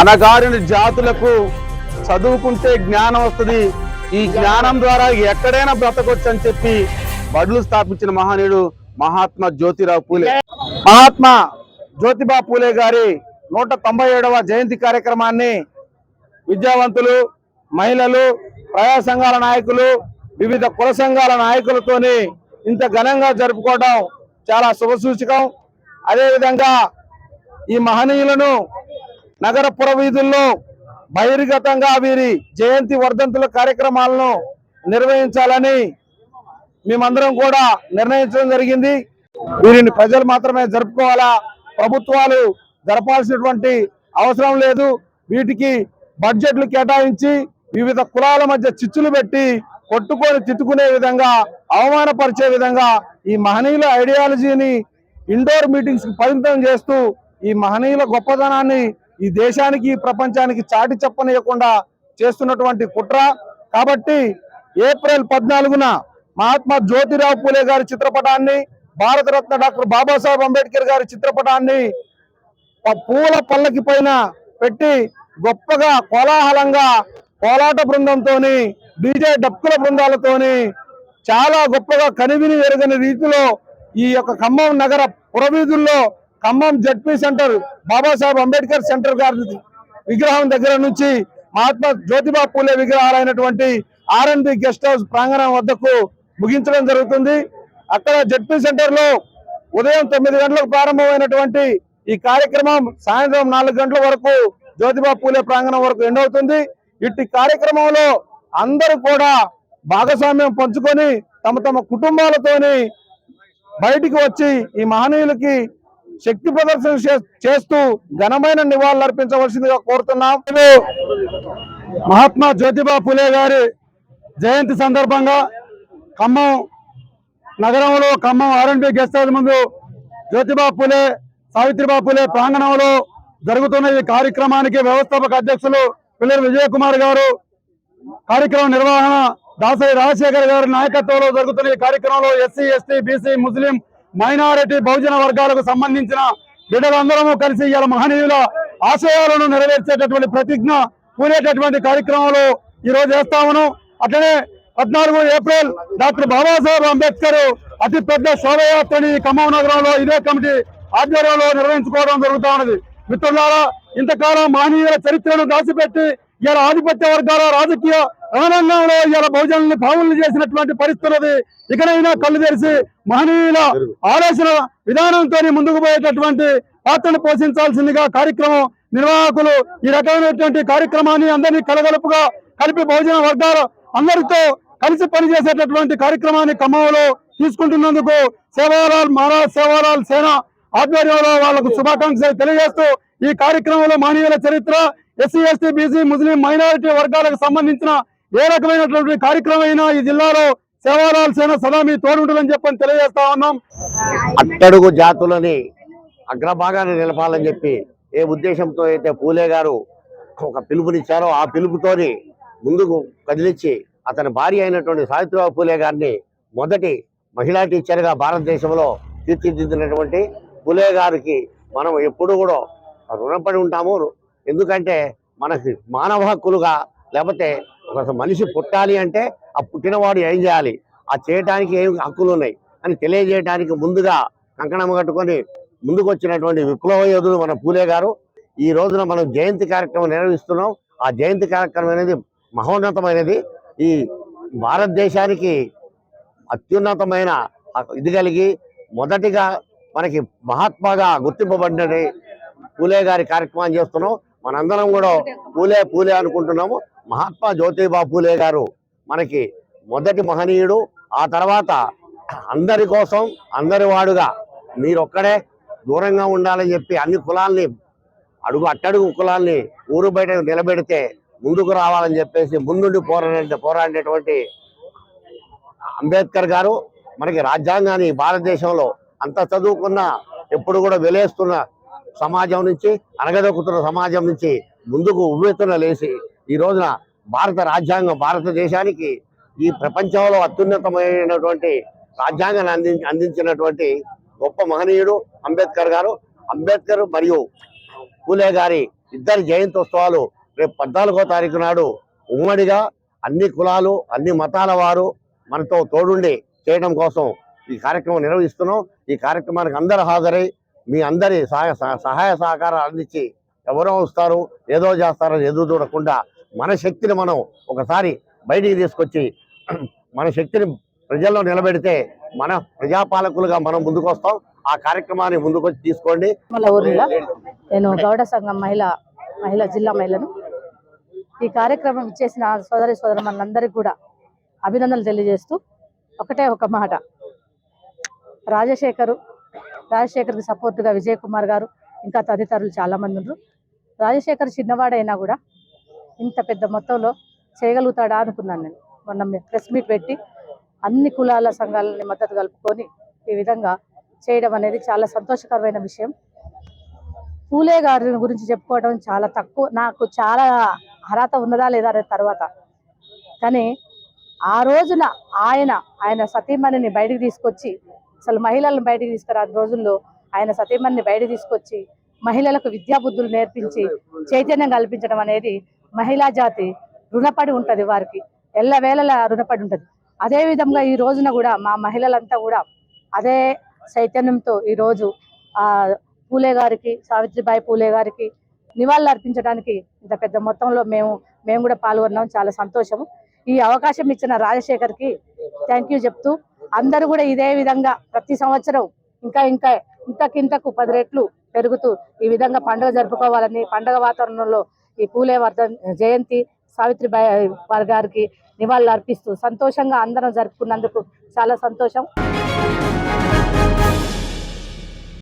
అనగారిన జాతులకు చదువుకుంటే జ్ఞానం వస్తుంది. ఈ జ్ఞానం ద్వారా ఎక్కడైనా బ్రతకొచ్చు అని చెప్పి బడులు స్థాపించిన మహనీయుడు మహాత్మా జ్యోతిరావు పూలే. మహాత్మా జ్యోతిబా పూలే గారి నూట తొంభై ఏడవ జయంతి కార్యక్రమాన్ని విద్యావంతులు మహిళలు ప్రజా సంఘాల నాయకులు వివిధ కుల సంఘాల నాయకులతోని ఇంత ఘనంగా జరుపుకోవడం చాలా శుభసూచకం. అదేవిధంగా ఈ మహనీయులను నగర పురవీధుల్లో బహిర్గతంగా వీరి జయంతి వర్ధంతుల కార్యక్రమాలను నిర్వహించాలని మేమందరం కూడా నిర్ణయించడం జరిగింది. వీరిని ప్రజలు మాత్రమే జరుపుకోవాలా? ప్రభుత్వాలు జరపాల్సినటువంటి అవసరం లేదు. వీటికి బడ్జెట్లు కేటాయించి వివిధ కులాల మధ్య చిచ్చులు పెట్టి కొట్టుకొని తిట్టుకునే విధంగా అవమానపరిచే విధంగా ఈ మహనీయుల ఐడియాలజీని ఇండోర్ మీటింగ్స్కి పరిమితం చేస్తూ ఈ మహనీయుల గొప్పతనాన్ని ఈ దేశానికి ఈ ప్రపంచానికి చాటి చెప్పనీయకుండా చేస్తున్నటువంటి కుట్ర. కాబట్టి ఏప్రిల్ పద్నాలుగున మహాత్మా జ్యోతిరావు పూలే గారి చిత్రపటాన్ని భారతరత్న డాక్టర్ బాబాసాహెబ్ అంబేద్కర్ గారి చిత్రపటాన్ని పూల పల్లకి పైన పెట్టి గొప్పగా కోలాహలంగా కోలాట బృందంతోని డీజే డప్పుల బృందాలతోని చాలా గొప్పగా కనివిని ఎరగని రీతిలో ఈ యొక్క ఖమ్మం నగర పురవీధుల్లో Khammam Z P centre Babasaheb Ambedkar centre గారి విగ్రహం దగ్గర నుంచి Mahatma Jyotiba Phule విగ్రహాలైనటువంటి R N B guest house ప్రాంగణం వద్దకు ముగించడం జరుగుతుంది. అక్కడ జడ్పీ సెంటర్లో ఉదయం తొమ్మిది గంటలకు ప్రారంభమైనటువంటి ఈ కార్యక్రమం సాయంత్రం నాలుగు గంటల వరకు జ్యోతిబా పూలే ప్రాంగణం వరకు ఎండ్ అవుతుంది. ఇట్టి కార్యక్రమంలో అందరూ కూడా భాగస్వామ్యం పంచుకొని తమ తమ కుటుంబాలతోని బయటికి వచ్చి ఈ మహనీయులకి శక్తి ప్రదర్శన చే- చేస్తూ ఘనమైన నివాళులు అర్పించవలసిందిగా కోరుతున్నాం. మహాత్మా జ్యోతిబా ఫులే గారి జయంతి సందర్భంగా ఖమ్మం నగరంలో ఖమ్మం ఆర్ఎన్బి గెస్ట్ హౌస్ ముందు జ్యోతిబా ఫులే సావిత్రిబా పూలే ప్రాంగణంలో జరుగుతున్న ఈ కార్యక్రమానికి వ్యవస్థాపక అధ్యక్షులు పిల్లల విజయ్ కుమార్ గారు కార్యక్రమ నిర్వహణ దాసరి రాజశేఖర్ గారి నాయకత్వంలో జరుగుతున్న ఈ కార్యక్రమంలో S C S T B C Muslim minority Bahujan వర్గాలకు సంబంధించిన బిడ్డలందరము కలిసి ఇవాళ మహనీయుల ఆశయాలను నెరవేర్చేటటువంటి ప్రతిజ్ఞ పూనేటటువంటి కార్యక్రమంలో ఈ రోజు అట్లనే పద్నాలుగు ఏప్రిల్ డాక్టర్ బాబాసాహెబ్ అంబేద్కర్ అతిపెద్ద శోభయాత్రని ఖమ్మం నగరంలో ఇదే కమిటీ ఆధ్వర్యంలో నిర్వహించుకోవడం జరుగుతా ఉన్నది. మిత్రులారా ఇంతకాలం మహనీయుల చరిత్రను దాచిపెట్టి ఇలా ఆధిపత్య వర్గాల రాజకీయ రణరంగంలో ఇలా బహుజనుల్ని పావులు చేసినటువంటి పరిస్థితులది ఇకనైనా కళ్ళు తెరిచి మహనీయుల ఆలోచన విధానంతో ముందుకు పోయేటటువంటి పాత్రను పోషించాల్సిందిగా కార్యక్రమం నిర్వాహకులు ఈ రకమైనటువంటి కార్యక్రమాన్ని అందరినీ కలగలుపుగా కలిపి బహుజన వర్గాల అందరితో కలిసి పనిచేసేటటువంటి కార్యక్రమాన్ని ఖమ్మంలో తీసుకుంటున్నందుకు సేవాలాల్ మహారాజ్ సేవాలాల్ సేన ఆధ్వర్యంలో వాళ్ళకు శుభాకాంక్షలు తెలియజేస్తూ ఈ కార్యక్రమంలో మానవీయుల చరిత్ర S C S T B C Muslim minority వర్గాలకు సంబంధించిన ఏ రకమైనటువంటి కార్యక్రమం అయినా ఈ జిల్లాలో సేవాలాల్ సేన సదా మీ తోడుంటుందని చెప్పని తెలియజేస్తా ఉన్నాం. అట్టడుగు జాతులని అగ్రభాగాన్ని నిలపాలని చెప్పి ఏ ఉద్దేశంతో అయితే పూలే గారు ఒక పిలుపునిచ్చారో ఆ పిలుపుతోని ముందుకు కదిలించి అతని భార్య అయినటువంటి సావిత్రిబాబు పూలే గారిని మొదటి మహిళా టీచర్గా భారతదేశంలో తీర్చిదిద్దినటువంటి పూలే గారికి మనం ఎప్పుడు కూడా రుణపడి ఉంటాము. ఎందుకంటే మనకి మానవ హక్కులుగా లేకపోతే ఒక మనిషి పుట్టాలి అంటే ఆ పుట్టినవాడు ఏం చేయాలి? ఆ చేయటానికి ఏం హక్కులు ఉన్నాయి అని తెలియజేయడానికి ముందుగా కంకణం కట్టుకొని ముందుకు వచ్చినటువంటి విప్లవ యోధుడు మన పూలే గారు. ఈ రోజున మనం జయంతి కార్యక్రమం నిర్వహిస్తున్నాం. ఆ జయంతి కార్యక్రమం అనేది మహోన్నతమైనది. ఈ భారతదేశానికి అత్యున్నతమైన ఇది కలిగి మొదటిగా మనకి మహాత్మాగా గుర్తింపబడినది పూలే గారి కార్యక్రమం చేస్తున్నాం. మనందరం కూడా పూలే పూలే అనుకుంటున్నాము. మహాత్మా జ్యోతిబా పూలే గారు మనకి మొదటి మహనీయుడు ఆ తర్వాత అందరి కోసం అందరి వాడుగా మీరొక్కడే దూరంగా ఉండాలని చెప్పి అన్ని కులాల్ని అడుగు అట్టడుగు కులాల్ని ఊరు బయట నిలబెడితే ముందుకు రావాలని చెప్పేసి ముందుండి పోరాడే పోరాడేటువంటి అంబేద్కర్ గారు మనకి రాజ్యాంగాన్ని భారతదేశంలో అంత చదువుకున్న ఎప్పుడు కూడా వెలేస్తున్న సమాజం నుంచి అనగదొక్కుతున్న సమాజం నుంచి ముందుకు ఉవ్వెత్తున లేచి ఈ రోజున భారత రాజ్యాంగం భారతదేశానికి ఈ ప్రపంచంలో అత్యున్నతమైనటువంటి రాజ్యాంగాన్ని అంది అందించినటువంటి గొప్ప మహనీయుడు అంబేద్కర్ గారు. అంబేద్కర్ మరియు పూలే గారి ఇద్దరి జయంతోత్సవాలు రేపు పద్నాలుగో తారీఖు నాడు ఉమ్మడిగా అన్ని కులాలు అన్ని మతాల వారు మనతో తోడుండి చేయడం కోసం ఈ కార్యక్రమం నిర్వహిస్తున్నాం. ఈ కార్యక్రమానికి అందరూ హాజరై మీ అందరి సహాయ సహ- సహాయ సహకారాలు అందించి ఎవరో వస్తారు ఏదో చేస్తారని ఎదురు చూడకుండా మన శక్తిని మనం ఒకసారి బయటికి తీసుకొచ్చి మన శక్తిని ప్రజల్లో నిలబెడితే మన ప్రజాపాలకులుగా మనం ముందుకు వస్తాం ఆ కార్యక్రమాన్ని ముందుకొచ్చి తీసుకోండి. ఊరిలో నేను గౌడ సంఘం మహిళ మహిళా జిల్లా మహిళను. ఈ కార్యక్రమం ఇచ్చేసిన సోదరి సోదరులందరికీ కూడా అభినందనలు తెలియజేస్తూ ఒకటే ఒక మాట. రాజశేఖరు రాజశేఖర్కి సపోర్టుగా విజయ్ కుమార్ గారు ఇంకా తదితరులు చాలామంది ఉన్నారు. రాజశేఖర్ చిన్నవాడైనా కూడా ఇంత పెద్ద మొత్తంలో చేయగలుగుతాడా అనుకున్నాను నేను. మొన్న ప్రెస్ మీట్ పెట్టి అన్ని కులాల సంఘాలని మద్దతు కలుపుకొని ఈ విధంగా చేయడం అనేది చాలా సంతోషకరమైన విషయం. పూలే గారి గురించి చెప్పుకోవడం చాలా తక్కువ నాకు చాలా అర్హత ఉన్నదా లేదా అనే తర్వాత. కానీ ఆ రోజున ఆయన ఆయన సతీమణిని బయటికి తీసుకొచ్చి అసలు మహిళలను బయటకు తీసుకురా రోజుల్లో ఆయన సతీమణిని బయట తీసుకొచ్చి మహిళలకు విద్యాబుద్ధులు నేర్పించి చైతన్యం కల్పించడం అనేది మహిళా జాతి రుణపడి ఉంటుంది వారికి. ఎల్లవేళలా రుణపడి ఉంటుంది. అదే విధంగా ఈ రోజున కూడా మా మహిళలంతా కూడా అదే చైతన్యంతో ఈ రోజు ఆ పూలే గారికి సావిత్రిబాయి పూలే గారికి నివాళులు అర్పించడానికి ఇంత పెద్ద మొత్తంలో మేము మేము కూడా పాల్గొన్నాం. చాలా సంతోషము. ఈ అవకాశం ఇచ్చిన రాజశేఖర్కి థ్యాంక్ యూ చెప్తూ అందరూ కూడా ఇదే విధంగా ప్రతి సంవత్సరం ఇంకా ఇంకా ఇంతకింతకు పది రెట్లు పెరుగుతూ ఈ విధంగా పండుగ జరుపుకోవాలని పండుగ వాతావరణంలో ఈ పూలే వర్ధన్ జయంతి సావిత్రిబాయి వారి గారికి నివాళులు అర్పిస్తూ సంతోషంగా అందరం జరుపుకున్నందుకు చాలా సంతోషం.